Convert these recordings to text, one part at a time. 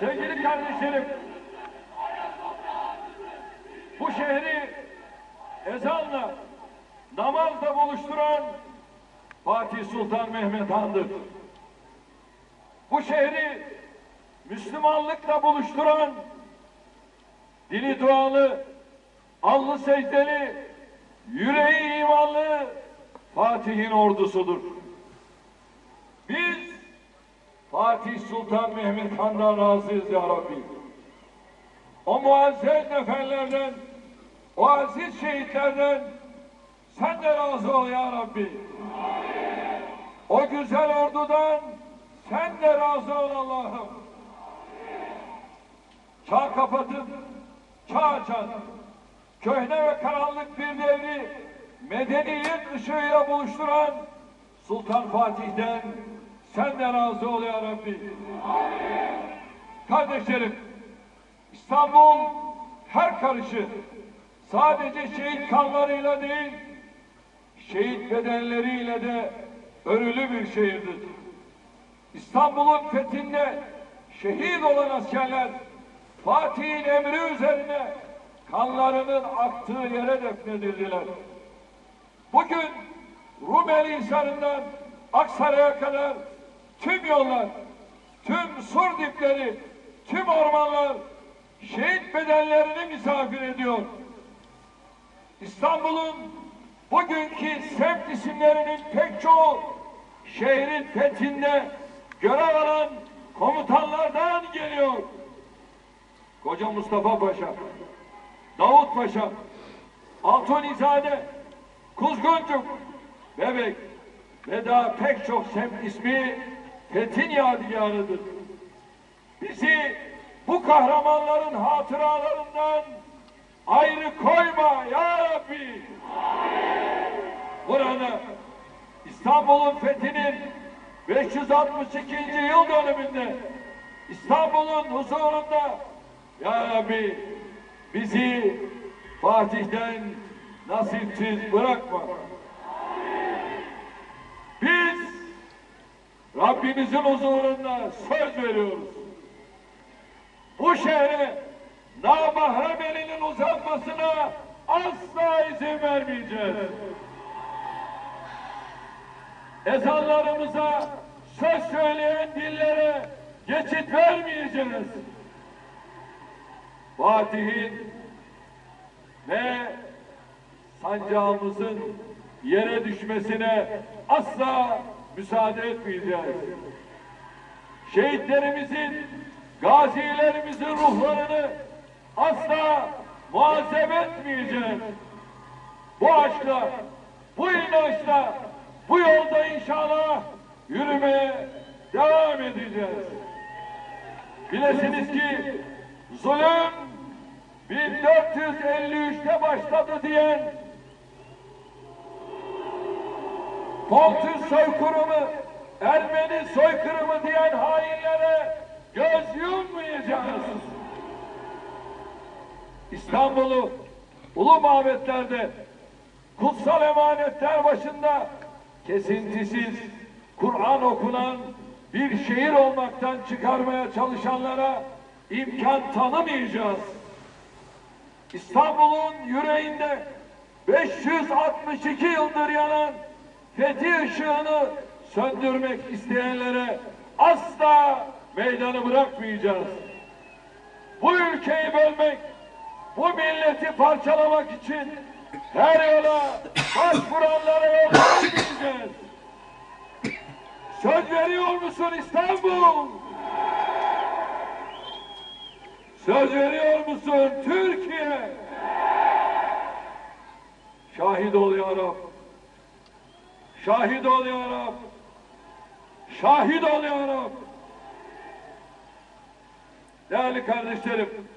Sevgili kardeşlerim, bu şehri ezanla, namazla buluşturan Fatih Sultan Mehmet Han'dır. Bu şehri Müslümanlıkla buluşturan dili dualı, allı secdeli, yüreği imanlı Fatih'in ordusudur. Biz Fatih Sultan Mehmet Han'dan razıyız ya Rabbi. O muazzez neferlerden, o aziz şehitlerden sen de razı ol ya Rabbi. O güzel ordudan sen de razı ol Allah'ım. Çağ kapatıp çağ açan, köhne ve karanlık bir devri medeniyet ışığıyla buluşturan Sultan Fatih'ten sen de razı ol ya Rabbi. Kardeşlerim, İstanbul her karışı sadece şehit kanlarıyla değil, şehit bedenleriyle de örülü bir şehirdir. İstanbul'un fethinde şehit olan askerler Fatih'in emri üzerine kanlarının aktığı yere defnedildiler. Bugün Rumeli Hisarı'ndan Aksaray'a kadar tüm yollar, tüm sur dipleri, tüm ormanlar şehit bedenlerini misafir ediyor. İstanbul'un bugünkü semt isimlerinin pek çoğu şehrin fethinde görev alan komutanlardan geliyor. Koca Mustafa Paşa, Davut Paşa, Altunizade, Kuzguncuk, Bebek ve daha pek çok semt ismi Fethin yadigarıdır. Bizi bu kahramanların hatıralarından ayrı koyma ya Rabbi. Burada İstanbul'un fethinin 562. yıl dönümünde İstanbul'un huzurunda ya Rabbi bizi Fatih'ten nasipsiz bırakma. Biz Rabbimizin huzurunda söz veriyoruz. Bu şehre namahrem elinin uzanmasına asla izin vermeyeceğiz. Ezanlarımıza söz söyleyen dillere geçit vermeyeceğiz. Fatih'in ve sancağımızın yere düşmesine asla müsaade etmeyeceğiz. Şehitlerimizin, gazilerimizin ruhlarını asla muhasebe etmeyeceğiz. Bu aşkla, bu inançla, bu yolda inşallah yürümeye devam edeceğiz. Bilesiniz ki zulüm 1453'te başladı diyen Pontus soykırımı, Ermeni soykırımı diyen hainlere göz yummayacağız. İstanbul'u ulu mabetlerde kutsal emanetler başında kesintisiz Kur'an okunan bir şehir olmaktan çıkarmaya çalışanlara imkan tanımayacağız. İstanbul'un yüreğinde 562 yıldır yanan fethi ışığını söndürmek isteyenlere asla meydanı bırakmayacağız. Bu ülkeyi bölmek, bu milleti parçalamak için her yola başvuranlara yol vermeyeceğiz. Söz veriyor musun İstanbul? Söz veriyor musun Türkiye? Şahit ol ya Rab. Şahit ol ya Rab. Şahit ol ya Rab. Değerli kardeşlerim.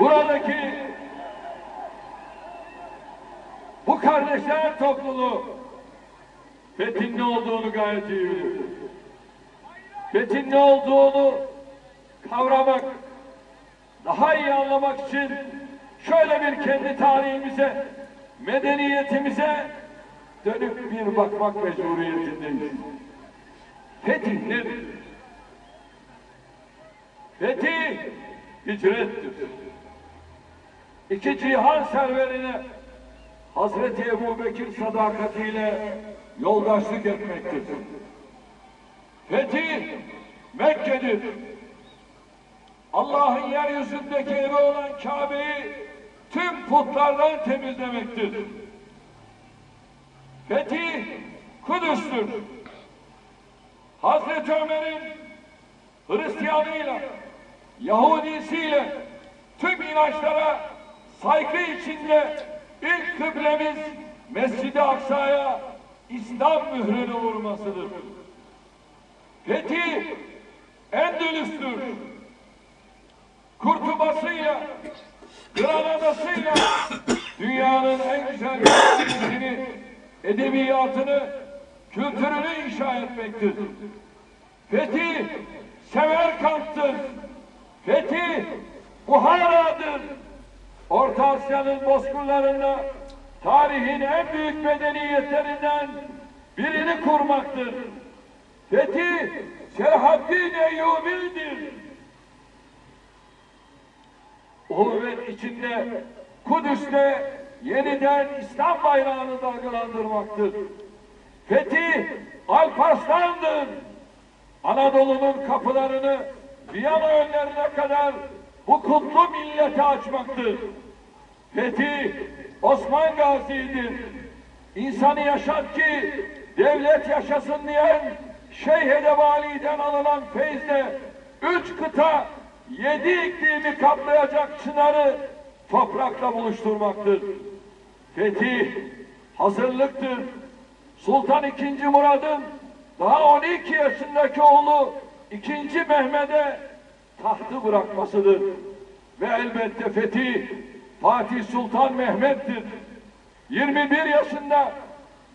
Buradaki bu kardeşler topluluğu Fethin ne olduğunu gayet iyi bilir. Fethin ne olduğunu kavramak, daha iyi anlamak için şöyle bir kendi tarihimize, medeniyetimize dönüp bir bakmak mecburiyetindeyiz. Fetih nedir? Fetih hicrettir. İki cihan serverine Hazreti Ebu Bekir sadakatiyle yoldaşlık etmektir. Fetih Mekke'dir. Allah'ın yeryüzündeki evi olan Kabe'yi tüm putlardan temizlemektir. Fetih Kudüs'tür. Hazreti Ömer'in Hristiyanıyla, Yahudisiyle tüm inançlara saygı içinde ilk kıblemiz Mescid-i Aksa'ya İslam mührünü vurmasıdır. Fetih Endülüs'tür. Kurtubasıyla, Granadasıyla dünyanın en güzel ülkesini, edebiyatını, kültürünü inşa etmektir. Fetih Semerkant'tır. Fetih Buhara'dır. Orta Asya'nın bozkırlarında tarihin en büyük medeniyetlerinden birini kurmaktır. Fetih Selahaddin Eyyubi'dir. Uhuvvet içinde Kudüs'te yeniden İslam bayrağını dalgalandırmaktır. Fetih Alparslan'dır. Anadolu'nun kapılarını Viyana önlerine kadar bu kutlu millete açmaktır. Fetih Osman Gazi'dir. İnsanı yaşat ki devlet yaşasın diyen Şeyh Edebali'den alınan feyzle üç kıta yedi iklimi kaplayacak çınarı toprakla buluşturmaktır. Fetih hazırlıktır. Sultan II. Murad'ın daha 12 yaşındaki oğlu 2. Mehmet'e tahtı bırakmasıdır. Ve elbette fetih Fatih Sultan Mehmet'tir. 21 yaşında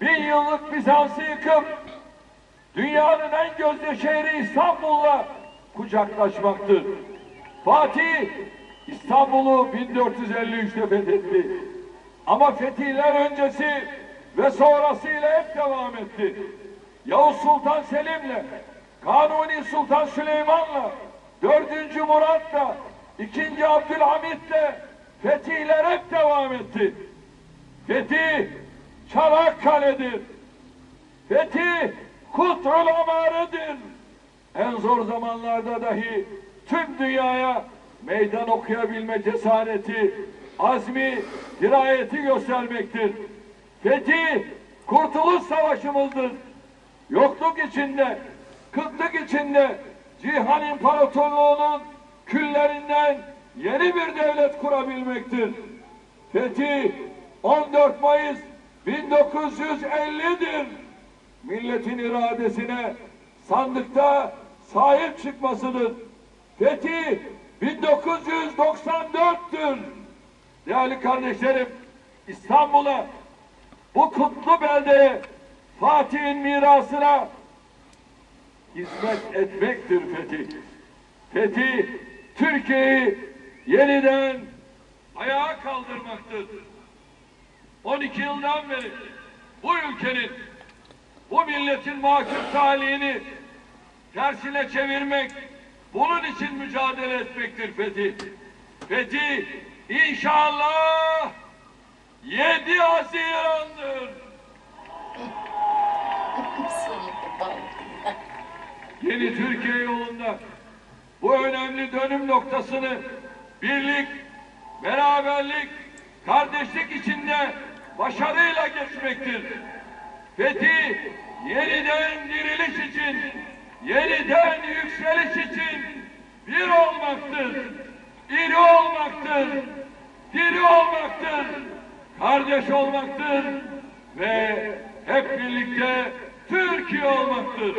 bin yıllık Bizans'ı yıkıp dünyanın en gözde şehri İstanbul'la kucaklaşmaktır. Fatih İstanbul'u 1453'te fethetti. Ama fetihler öncesi ve sonrasıyla hep devam etti. Yavuz Sultan Selim'le, Kanuni Sultan Süleyman'la, 4. Murat'la, 2. Abdülhamit'le fetihler hep devam etti. Fetih Çanakkale'dir. Fetih Kutrul Amarı'dır. En zor zamanlarda dahi tüm dünyaya meydan okuyabilme cesareti, azmi, dirayeti göstermektir. Fetih Kurtuluş Savaşımızdır. Yokluk içinde, kıtlık içinde Cihan İmparatorluğu'nun küllerinden yeni bir devlet kurabilmektir. Fetih 14 Mayıs 1950'dir. Milletin iradesine sandıkta sahip çıkmasıdır. Fetih 1994'tür. Değerli kardeşlerim, İstanbul'a, bu kutlu beldeye, Fatih'in mirasına hizmet etmektir fetih. Fetih, Türkiye'yi yeniden ayağa kaldırmaktır. 12 yıldan beri bu ülkenin, bu milletin mahkum talihini tersine çevirmek, bunun için mücadele etmektir Fetih. Fetih inşallah 7 Haziran'dır. Yeni Türkiye yolunda bu önemli dönüm noktasını birlik, beraberlik, kardeşlik içinde başarıyla geçmektir. Fetih yeniden diriliş için, yeniden yükseliş için bir olmaktır, iri olmaktır, diri olmaktır, kardeş olmaktır ve hep birlikte Türkiye olmaktır.